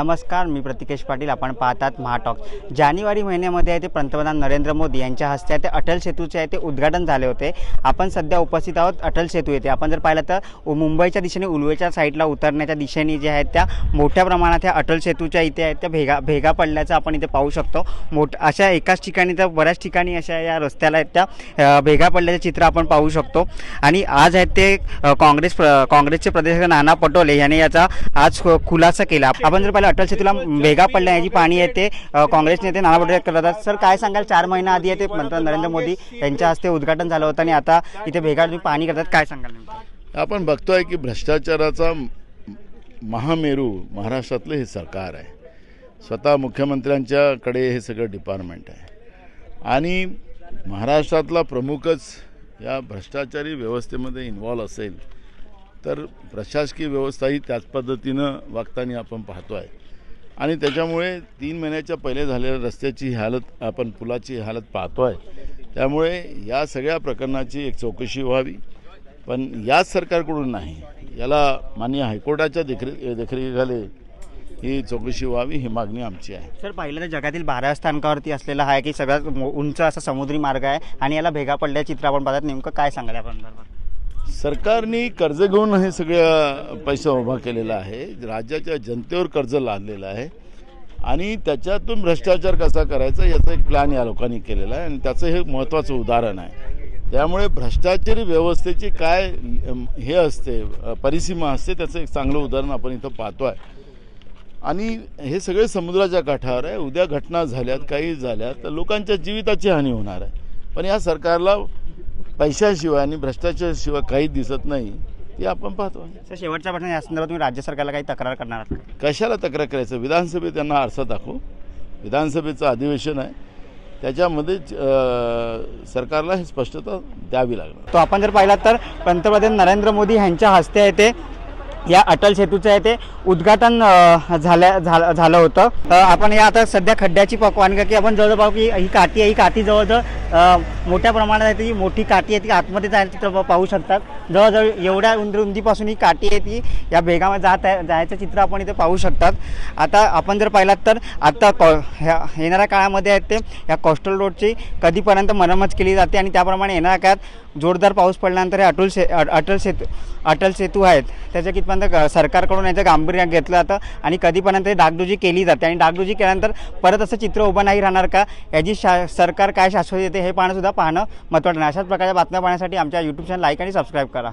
नमस्कार मी प्रतिकेश पाटील. आपण पाहतात महाटॉक जानेवारी महिन्यामध्ये आहे ते पंतप्रधान नरेंद्र मोदी यांच्या हस्ते आहे ते अटल सेतूचे आहे ते उद्घाटन झाले होते. आपण सध्या उपस्थित आहोत अटल सेतू येथे. आपण जर पाहिलं तर मुंबईच्या दिशेने उलवेच्या साईडला उतरण्याच्या दिशेने जे आहेत त्या मोठ्या प्रमाणात ह्या अटल सेतूच्या इथे आहेत त्या भेगा भेगा पडल्याचं आपण इथे पाहू शकतो. मोठ अशा एकाच ठिकाणी तर बऱ्याच ठिकाणी अशा या रस्त्याला आहेत त्या भेगा पडल्याचे चित्र आपण पाहू शकतो. आणि आज आहेत ते काँग्रेस प्र- काँग्रेसचे प्रदेश नाना पटोले यांनी याचा आज खु- खुलासा केला. आपण जर पाहिलं अटल सेतूला भेगा पडल्याची पाणी आहे ते काँग्रेस नेते नाना पटोले करतात. सर काय सांगाल? चार महिना आधी आहे ते पंतप्रधान नरेंद्र मोदी यांच्या हस्ते उद्घाटन झालं होतं आणि आता इथे भेगा पाणी करतात. काय सांगाल आपण बघतोय की भ्रष्टाचाराचा महामेरू महाराष्ट्रातलं हे सरकार आहे. स्वतः मुख्यमंत्र्यांच्याकडे हे सगळं डिपार्टमेंट आहे. आणि महाराष्ट्रातला प्रमुखच या भ्रष्टाचारी व्यवस्थेमध्ये इन्वॉल्व असेल तर प्रशासकीय व्यवस्थाही त्याच पद्धतीनं वागताना आपण पाहतो आहे आणि त्याच्यामुळे तीन महिन्याच्या पहिले झालेल्या रस्त्याची हालत आपण पुलाची हालत पाहतो आहे त्यामुळे या सगळ्या प्रकरणाची एक चौकशी व्हावी. पण याच सरकारकडून नाही. याला माननीय हायकोर्टाच्या देखरे देखरेखीखाली ही चौकशी व्हावी ही मागणी आमची आहे. सर पाहिलं तर जगातील बारा स्थानकावरती असलेला हा आहे की सगळ्यात उंच असा समुद्री मार्ग आहे आणि याला भेगा पडल्या चित्र आपण पाहतात. नेमकं काय सांगाल आपण सरकारने कर्ज घेऊन हे सगळ्या पैसा उभा केलेला आहे. राज्याच्या जनतेवर कर्ज लादलेलं आहे. आणि त्याच्यातून भ्रष्टाचार कसा करायचा याचा एक प्लॅन या लोकांनी केलेला आहे. आणि त्याचं हे महत्त्वाचं उदाहरण आहे. त्यामुळे भ्रष्टाचारी व्यवस्थेची काय हे असते परिसीमा असते त्याचं एक चांगलं उदाहरण आपण इथं पाहतो आहे आणि हे सगळे समुद्राच्या काठावर आहे. उद्या घटना झाल्यात काही झाल्या तर लोकांच्या जीविताची हानी होणार आहे. पण या सरकारला पैशाशिवाय आणि भ्रष्टाचाराशिवाय काही दिसत नाही ते आपण पाहतो. सर शेवटचा प्रश्न या संदर्भात तुम्ही राज्य सरकारला काही तक्रार करणार आहात का? कशाला तक्रार करायचं? विधानसभेत त्यांना आरसा दाखवू. विधानसभेचं अधिवेशन आहे. त्याच्यामध्ये अं, सरकारला हे स्पष्टता द्यावी लागणार. तो आपण जर पाहिला तर पंतप्रधान नरेंद्र मोदी यांच्या हस्ते आहे ते या अटल सेतूचं आहे ते उद्घाटन झाल्या झालं झालं होतं. आपण या आता सध्या खड्ड्याची पकवान की आपण जवळ पाहू की ही काठी आहे ही काठी जवळजवळ मोठ्या प्रमाणात आहे ती मोठी काठी आहे ती आतमध्ये जायचं चित्र पाहू शकतात. जवळजवळ एवढ्या उंदी उंदीपासून ही काठी आहे ती या भेगामध्ये जात आहे जायचं चित्र आपण इथे पाहू शकतात. आता आपण जर पाहिलात तर आता कॉ ह्या येणाऱ्या काळामध्ये आहेत ते या कोस्टल रोडची कधीपर्यंत मरम्मत केली जाते आणि त्याप्रमाणे येणाऱ्या काळात जोरदार पाऊस पडल्यानंतर हे अटल से अटल सेतू अटल सेतू आहेत. त्याच्या कितपर्यंत सरकारकडून याचं गांभीर्य घेतलं जातं आणि कधीपर्यंत हे डागडुजी केली जाते आणि डागडुजी केल्यानंतर परत असं चित्र उभं नाही राहणार का? याची शा सरकार काय शाश्वत येते हे पाहणं सुद्धा पाहणं महत्त्वाचं आहे अशाच प्रकारच्या बातम्या पाहण्यासाठी आमच्या यूट्यूब चॅनल लाईक आणि सबस्क्राईब करा.